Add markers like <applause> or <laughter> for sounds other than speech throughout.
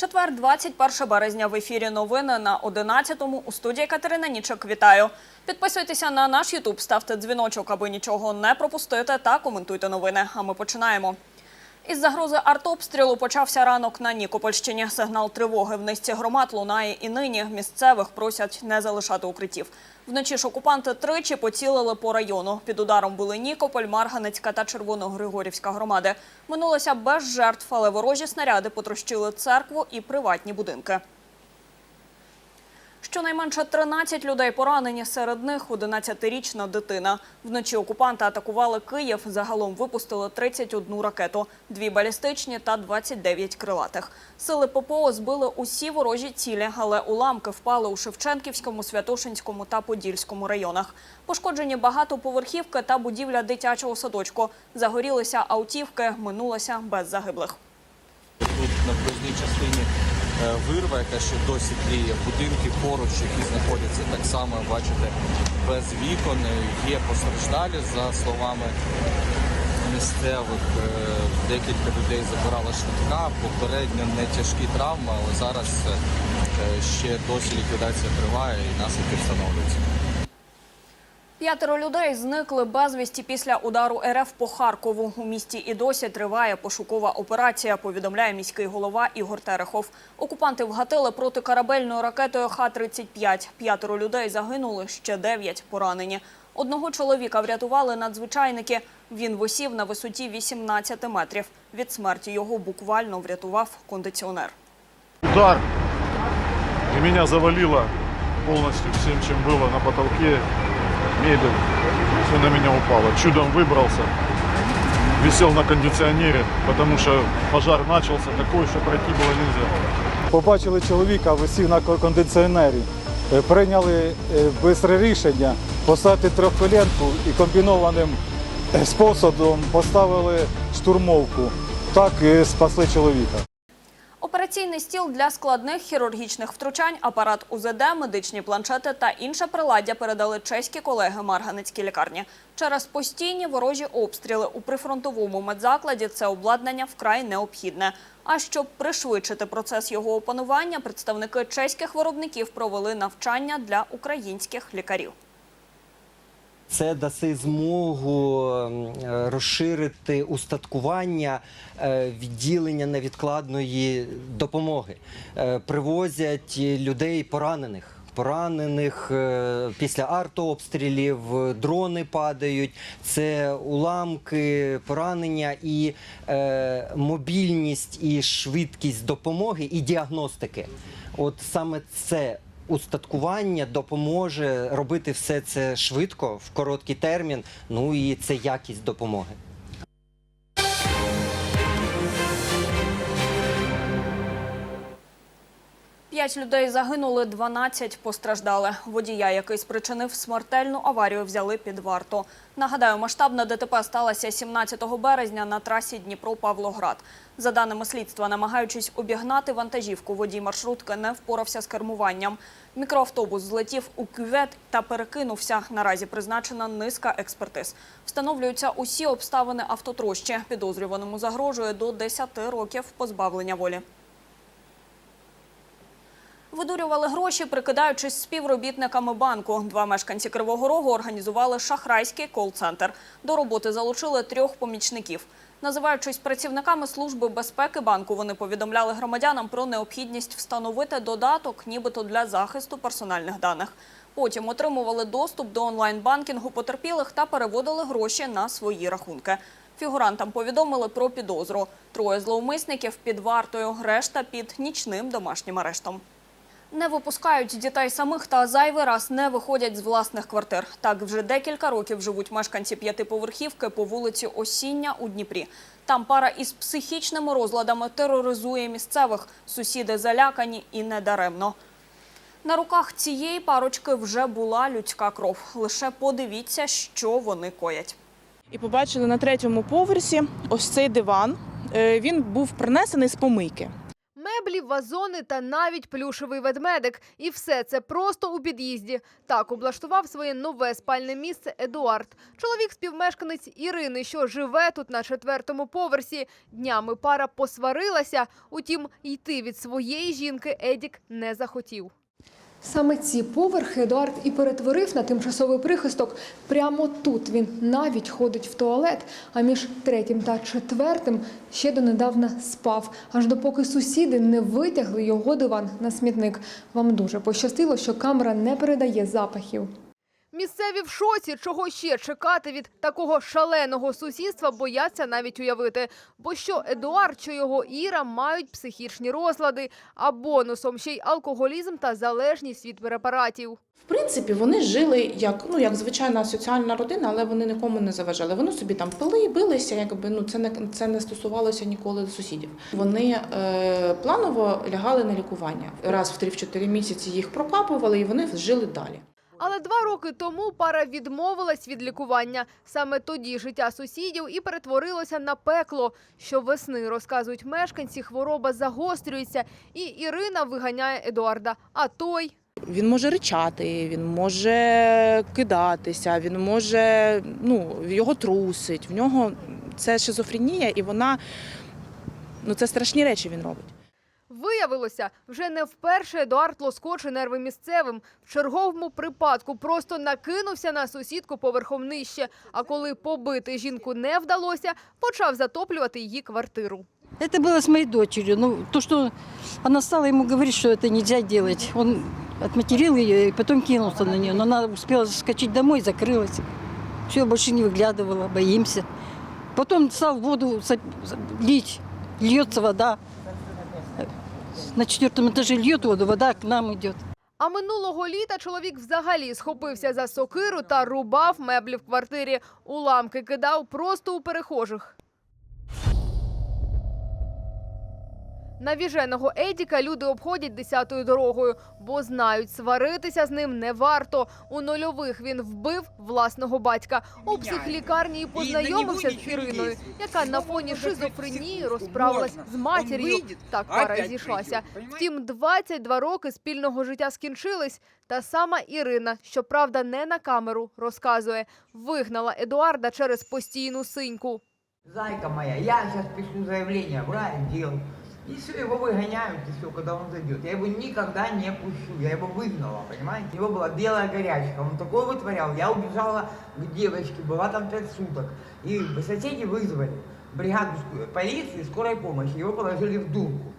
Четвер, 21 березня. В ефірі новини на 11-му. У студії Катерина Нічок. Вітаю. Підписуйтеся на наш Ютуб, ставте дзвіночок, аби нічого не пропустити, та коментуйте новини. А ми починаємо. Із загрози артобстрілу почався ранок на Нікопольщині. Сигнал тривоги в низці громад лунає і нині. Місцевих просять не залишати укриттів. Вночі ж окупанти тричі поцілили по району. Під ударом були Нікополь, Марганецька та Червоногригорівська громади. Минулося без жертв, але ворожі снаряди потрощили церкву і приватні будинки. Щонайменше 13 людей поранені, серед них 11-річна дитина. Вночі окупанти атакували Київ, загалом випустили 31 ракету, дві балістичні та 29 крилатих. Сили ППО збили усі ворожі цілі, але уламки впали у Шевченківському, Святошинському та Подільському районах. Пошкоджені багатоповерхівки та будівля дитячого садочку. Загорілися автівки, минулося без загиблих. Тут на проїзній частині е, вирва, яка ще досі тліє, будинки поруч, які знаходяться так само, бачите, без вікон. Є постраждалі, за словами місцевих. Е, Декілька людей забирала швидка, попередньо не тяжкі травми, але зараз е, ще досі ліквідація триває і наслідки встановлюються. П'ятеро людей зникли безвісті після удару РФ по Харкову. У місті і досі триває пошукова операція, повідомляє міський голова Ігор Терехов. Окупанти вгатили протикорабельною ракетою Х-35. П'ятеро людей загинули, ще дев'ять поранені. Одного чоловіка врятували надзвичайники. Він висів на висоті 18 метрів. Від смерті його буквально врятував кондиціонер. удар, и меня завалило полностью всем, чем было на потолке, мебель, все на меня упало. Чудом выбрался, висел на кондиционере, потому что пожар начался такой, что пройти было нельзя. Побачили чоловіка, висів на кондиціонері. Е, Прийняли е, бистре рішення поставити трьохколінку і комбінованим е, способом поставили штурмовку. Так е, спасли чоловіка. Операційний стіл для складних хірургічних втручань, апарат УЗД, медичні планшети та інше приладдя передали чеські колеги Марганецькій лікарні. Через постійні ворожі обстріли у прифронтовому медзакладі це обладнання вкрай необхідне. А щоб пришвидшити процес його опанування, представники чеських виробників провели навчання для українських лікарів. Це даси змогу е, розширити устаткування е, відділення невідкладної допомоги. Е, Привозять людей поранених. Поранених після артобстрілів, е, дрони падають, це уламки, поранення і е, мобільність і швидкість допомоги і діагностики. От саме це устаткування допоможе робити все це швидко, в короткий термін. Ну і це якість допомоги. П'ять людей загинули, 12 постраждали. Водія, який спричинив смертельну аварію, взяли під варту. Нагадаю, масштабна ДТП сталася 17 березня на трасі Дніпро-Павлоград. За даними слідства, намагаючись обігнати вантажівку, водій маршрутки не впорався з кермуванням. Мікроавтобус злетів у кювет та перекинувся. Наразі призначена низка експертиз. Встановлюються усі обставини автотрощі. Підозрюваному загрожує до 10 років позбавлення волі. Видурювали гроші, прикидаючись співробітниками банку. Два мешканці Кривого Рогу організували шахрайський кол-центр. До роботи залучили трьох помічників. Називаючись працівниками служби безпеки банку, вони повідомляли громадянам про необхідність встановити додаток, нібито для захисту персональних даних. Потім отримували доступ до онлайн-банкінгу потерпілих та переводили гроші на свої рахунки. Фігурантам повідомили про підозру. Троє зловмисників під вартою, решта під нічним домашнім арештом. Не випускають дітей самих та зайвий раз не виходять з власних квартир. Так вже декілька років живуть мешканці п'ятиповерхівки по вулиці Осіння у Дніпрі. Там пара із психічними розладами тероризує місцевих. Сусіди залякані і недаремно. На руках цієї парочки вже була людська кров. Лише подивіться, що вони коять. І побачили на третьому поверсі ось цей диван. Е, Він був принесений з помийки. Меблі, вазони та навіть плюшевий ведмедик. І все це просто у під'їзді. Так облаштував своє нове спальне місце Едуард. Чоловік співмешканець Ірини, що живе тут на четвертому поверсі. Днями пара посварилася. Утім, йти від своєї жінки Едік не захотів. Саме ці поверхи Едуард і перетворив на тимчасовий прихисток. Прямо тут він навіть ходить в туалет, а між третім та четвертим ще донедавна спав, аж допоки сусіди не витягли його диван на смітник. Вам дуже пощастило, що камера не передає запахів. Місцеві в шоці, чого ще чекати від такого шаленого сусідства, бояться навіть уявити. Бо що Едуард, що його Іра мають психічні розлади, а бонусом ще й алкоголізм та залежність від препаратів. В принципі, вони жили як ну як звичайна соціальна родина, але вони нікому не заважали. Вони собі там пили, билися, якби ну це не це не стосувалося ніколи сусідів. Вони е, планово лягали на лікування. Раз в 3-4 місяці їх прокапували, і вони жили далі. Але два роки тому пара відмовилась від лікування. Саме тоді життя сусідів і перетворилося на пекло. Щовесни, розказують мешканці, хвороба загострюється, і Ірина виганяє Едуарда. А той Він може ричати, він може кидатися, він може ну його трусить. В нього це шизофренія, і вона ну це страшні речі він робить Виявилося, вже не вперше Едуард лоскоче нерви місцевим. В черговому припадку просто накинувся на сусідку поверхом нижче. А коли побити жінку не вдалося, почав затоплювати її квартиру. Это было с моей дочерью. Ну, то, что она стала ему говорить, что это нельзя делать. Он отматерил ее и потом кинулся на нее. Но она успела заскочить домой, закрылась. Все, больше не выглядывала, боимся. Потом стал воду за- за- лить. Льется вода. На четвертом этаже льет воду, вода к нам идет. А минулого літа чоловік взагалі схопився за сокиру та рубав меблі в квартирі. Уламки кидав просто у перехожих. Навіженого Едіка люди обходять десятою дорогою, бо знають, сваритися з ним не варто. У нульових він вбив власного батька. У психлікарні і познайомився з Іриною, яка на фоні шизофренії розправилась з матір'ю. Так пара зійшлася. Втім, 22 роки спільного життя скінчились. Та сама Ірина, щоправда, не на камеру, розказує, вигнала Едуарда через постійну синьку. Зайка моя, я сейчас пишу заявление в райотдел. И все, его выгоняют, и все, когда он зайдет. Я его никогда не пущу, я его выгнала, понимаете? У него была белая горячка, он такое вытворял. Я убежала к девочке, была там пять суток. И соседи вызвали бригаду полиции, скорой помощи, его положили в дурку.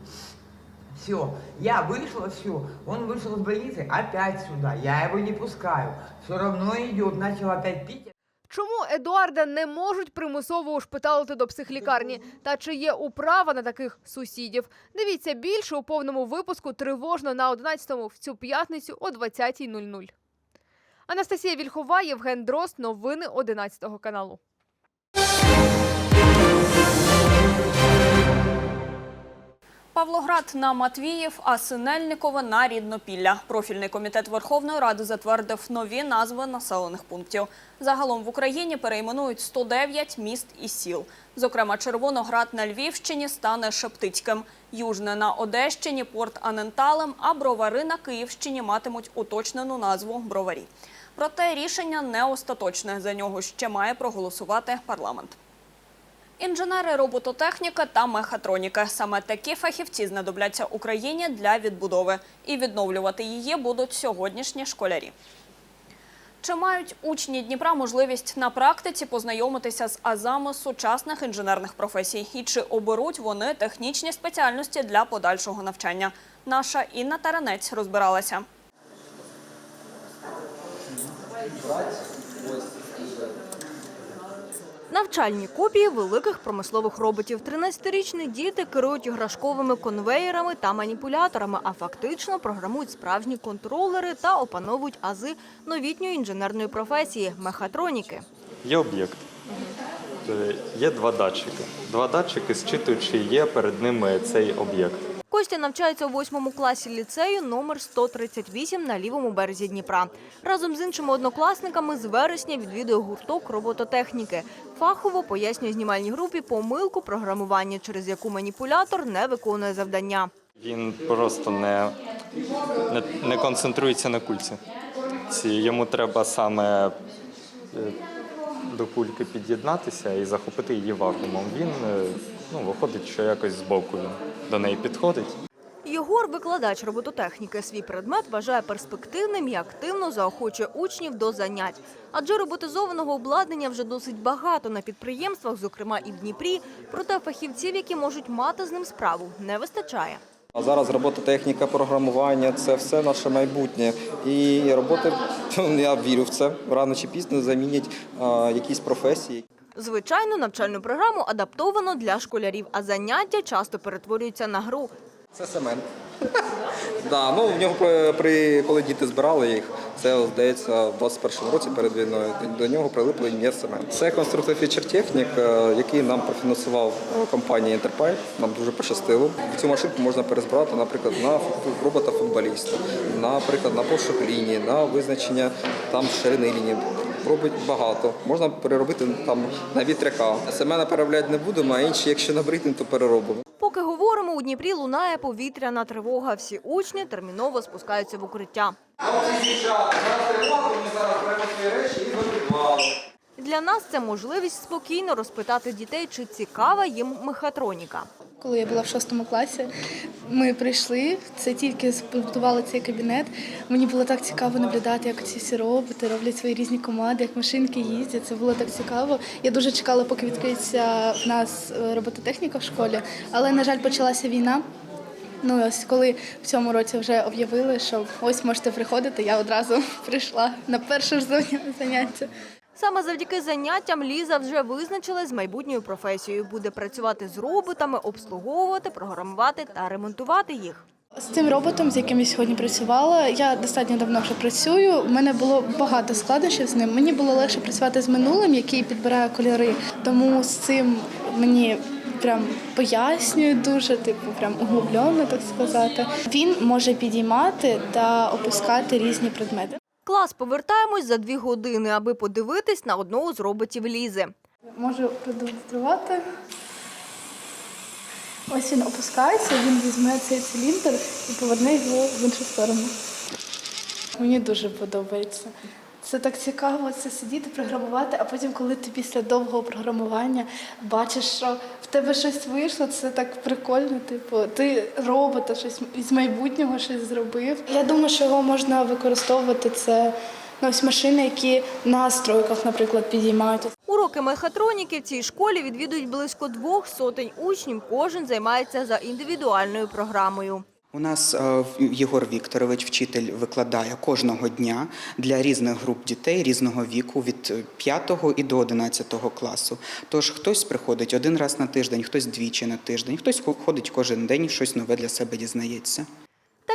Все, я вышла, все, он вышел из больницы, опять сюда, я его не пускаю. Все равно идет, начал опять пить. Чому Едуарда не можуть примусово ушпиталити до психлікарні? Та чи є управа на таких сусідів? Дивіться більше у повному випуску тривожно на 11-му в цю п'ятницю о 20.00. Анастасія Вільхова, Євген Дрозд. Новини 11 каналу. Павлоград на Матвіїв, а Синельникове на Ріднопілля. Профільний комітет Верховної Ради затвердив нові назви населених пунктів. Загалом в Україні перейменують 109 міст і сіл. Зокрема, Червоноград на Львівщині стане Шептицьким, Южне на Одещині, Порт Аненталем, а Бровари на Київщині матимуть уточнену назву Броварі. Проте рішення не остаточне. За нього ще має проголосувати парламент. Інженери, робототехніка та мехатроніка. Саме такі фахівці знадобляться Україні для відбудови. І відновлювати її будуть сьогоднішні школярі. Чи мають учні Дніпра можливість на практиці познайомитися з азами сучасних інженерних професій? І чи оберуть вони технічні спеціальності для подальшого навчання? Наша Інна Таранець розбиралася. Навчальні копії великих промислових роботів. 13-річні діти керують іграшковими конвеєрами та маніпуляторами, а фактично програмують справжні контролери та опановують ази новітньої інженерної професії мехатроніки. Є об'єкт. Е, Є два датчики. Два датчики, зчитуючи, є перед ними цей об'єкт. Костя навчається у восьмому класі ліцею номер 138 на лівому березі Дніпра. Разом з іншими однокласниками з вересня відвідує гурток робототехніки. Фахово пояснює знімальній групі помилку програмування, через яку маніпулятор не виконує завдання. Він просто не, не, не концентрується на кульці. Йому треба саме е, до кульки під'єднатися і захопити її вакуумом. Він е, ну, виходить, що якось збоку він до неї підходить. Єгор, викладач робототехніки, свій предмет вважає перспективним і активно заохочує учнів до занять. Адже роботизованого обладнання вже досить багато на підприємствах, зокрема і в Дніпрі. Проте фахівців, які можуть мати з ним справу, не вистачає. А зараз робототехніка, програмування це все наше майбутнє. І роботи, <laughs> я вірю в це, рано чи пізно замінять якісь професії. Звичайно, навчальну програму адаптовано для школярів, а заняття часто перетворюються на гру. Це Семен. <laughs> Да, ну, в нього при- коли діти збирали їх, це здається в 21-му році перед війною. До нього прилипло ім'я Семен. Це конструктор фічертехнік, е, який нам профінансував е, компанія Enterprise. Нам дуже пощастило. Цю машинку можна перезбирати, наприклад, на робота футболіста, наприклад, на пошук лінії, на визначення там ширини лінії. Робить багато. Можна переробити там на вітряка. Семена переробляти не будемо, а інші, якщо набридне, то переробимо. Поки говоримо, у Дніпрі лунає повітряна тривога. Всі учні терміново спускаються в укриття. Для нас це можливість спокійно розпитати дітей, чи цікава їм мехатроніка. Коли я була в шостому класі, ми прийшли, це тільки збудували цей кабінет. Мені було так цікаво наблюдати, як ці всі роботи роблять свої різні команди, як машинки їздять. Це було так цікаво. Я дуже чекала, поки відкриється в нас е, робототехніка в школі, але, на жаль, почалася війна. Ну ось коли в цьому році вже об'явили, що ось можете приходити, я одразу <laughs> прийшла на перше ж заняття. Саме завдяки заняттям Ліза вже визначилась з майбутньою професією. Буде працювати з роботами, обслуговувати, програмувати та ремонтувати їх. З цим роботом, з яким я сьогодні працювала, я достатньо давно вже працюю. У мене було багато складнощів з ним. Мені було легше працювати з минулим, який підбирає кольори. Тому з цим мені прям пояснюють дуже, типу, прям углублено, так сказати. Він може підіймати та опускати різні предмети. Клас повертаємось за дві години, аби подивитись на одного з роботів Лізи. Можу продемонструвати. Ось він опускається, він візьме цей циліндр і поверне його в іншу сторону. Мені дуже подобається. Це так цікаво, це сидіти, програмувати, а потім, коли ти після довгого програмування бачиш, що в тебе щось вийшло, це так прикольно. Типу, ти робота щось із майбутнього щось зробив. Я думаю, що його можна використовувати це ну, ось машини, які на стройках, наприклад, підіймають. Уроки мехатроніки в цій школі відвідують близько двох сотень учнів. Кожен займається за індивідуальною програмою. У нас е, Єгор Вікторович, вчитель, викладає кожного дня для різних груп дітей різного віку від 5 і до 11 класу. Тож хтось приходить один раз на тиждень, хтось двічі на тиждень, хтось ходить кожен день щось нове для себе дізнається.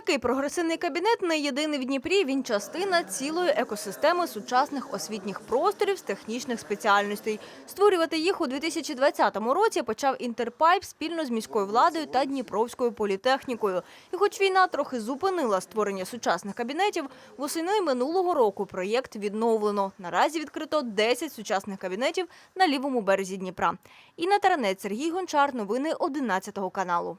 Такий прогресивний кабінет не єдиний в Дніпрі. Він частина цілої екосистеми сучасних освітніх просторів з технічних спеціальностей. Створювати їх у 2020 році почав Інтерпайп спільно з міською владою та Дніпровською політехнікою. І хоч війна трохи зупинила створення сучасних кабінетів, восени минулого року проєкт відновлено. Наразі відкрито 10 сучасних кабінетів на лівому березі Дніпра. Інна Таранець, Сергій Гончар. Новини 11 каналу.